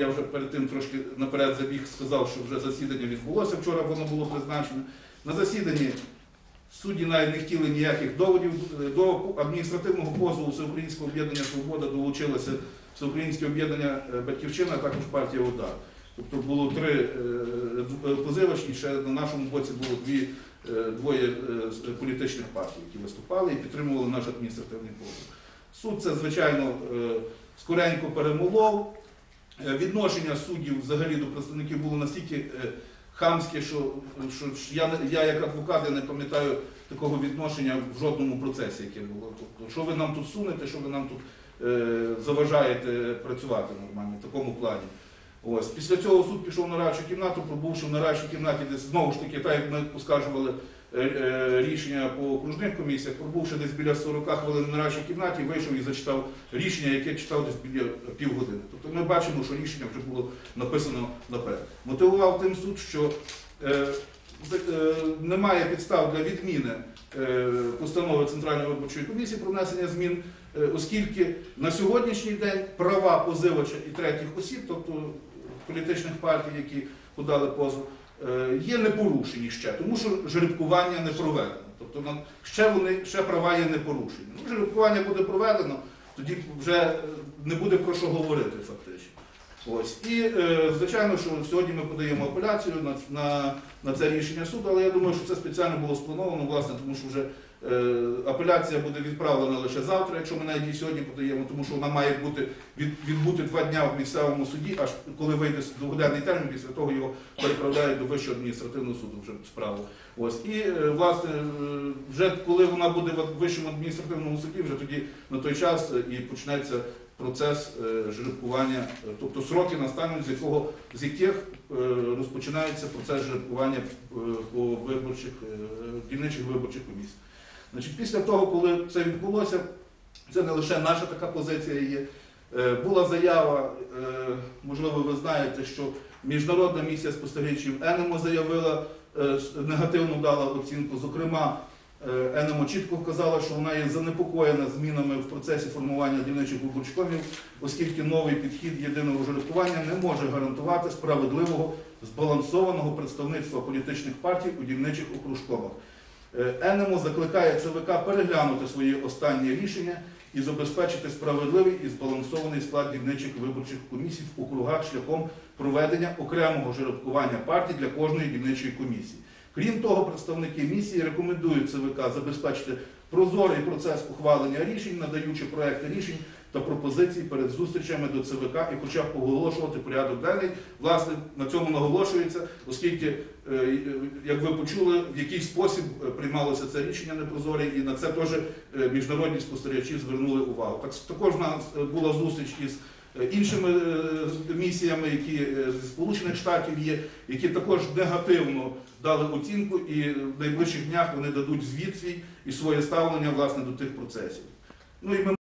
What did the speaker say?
Я вже перед тим трошки наперед забіг сказав, що вже засідання відбулося. Вчора воно було призначено. На засіданні судді навіть не хотіли ніяких доводів. До адміністративного позову Всеукраїнського об'єднання Свобода долучилося Всеукраїнське об'єднання е, Батьківщина, а також партія УДАР. Тобто було три е, ще на нашому боці було дві, е, двоє е, політичних партій, які виступали і підтримували наш адміністративний позов. Суд це, звичайно, е, скоренько перемолов. Е, Відношення суддів взагалі до представників було настільки е, хамське, що, що я, я як адвокат я не пам'ятаю такого відношення в жодному процесі, яке було. Тобто, що ви нам тут сунете, що ви нам тут е, заважаєте працювати нормально в такому плані. Ось. Після цього суд пішов на радшу кімнату, пробувши в нарадчій кімнаті, десь знову ж таки, так як ми поскаржували рішення по окружних комісіях, пробувши десь біля 40 хвилин в нарадчій кімнаті, вийшов і зачитав рішення, яке читав десь біля півгодини. Тобто ми бачимо, що рішення вже було написано наперед. Мотивував тим суд, що е, е, немає підстав для відміни е, постанови Центральної виборчої комісії про внесення змін, е, оскільки на сьогоднішній день права позивача і третіх осіб, тобто політичних партій, які подали позов, е, є непорушені ще, тому що жеребкування не проведено. Тобто ще вони ще права є непорушені. Ну, жеребкування буде проведено, тоді вже е, не буде про що говорити фактично. Ось. І е, звичайно, що сьогодні ми подаємо апеляцію на, на, на це рішення суду, але я думаю, що це спеціально було сплановано, власне, тому що вже е, апеляція буде відправлена лише завтра, якщо ми навіть її сьогодні подаємо, тому що вона має бути від, відбути два дня в місцевому суді, аж коли вийде двогоденний термін, після того його переправляють до Вищого адміністративного суду вже справу. Ось. І е, власне, е, вже коли вона буде в Вищому адміністративному суді, вже тоді на той час е, і почнеться процес е, жеребкування, е, тобто сроки настануть, з якого з яких е, розпочинається процес жеребкування по виборчих дільничих виборчих комісій. Значить, після того, коли це відбулося, це не лише наша така позиція є. Була заява, можливо, ви знаєте, що міжнародна місія спостерігачів Енемо заявила, негативно дала оцінку. Зокрема, Енемо чітко вказала, що вона є занепокоєна змінами в процесі формування дільничих виборчкомів, оскільки новий підхід єдиного жеребкування не може гарантувати справедливого збалансованого представництва політичних партій у дільничих окружкомах. Е, Енемо закликає ЦВК переглянути свої останні рішення і забезпечити справедливий і збалансований склад дільничих виборчих комісій в округах шляхом проведення окремого жеребкування партій для кожної дільничої комісії. Крім того, представники місії рекомендують ЦВК забезпечити прозорий процес ухвалення рішень, надаючи проекти рішень та пропозицій перед зустрічами до ЦВК і хоча б оголошувати порядок денний. Власне, на цьому наголошується, оскільки, е, е, як ви почули, в який спосіб е, приймалося це рішення непрозоре, і на це теж міжнародні спостерігачі звернули увагу. Так також була зустріч із іншими е, місіями, які зі з Сполучених Штатів є, які також негативно дали оцінку, і в найближчих днях вони дадуть звіт свій і своє ставлення власне до тих процесів. Ну і ми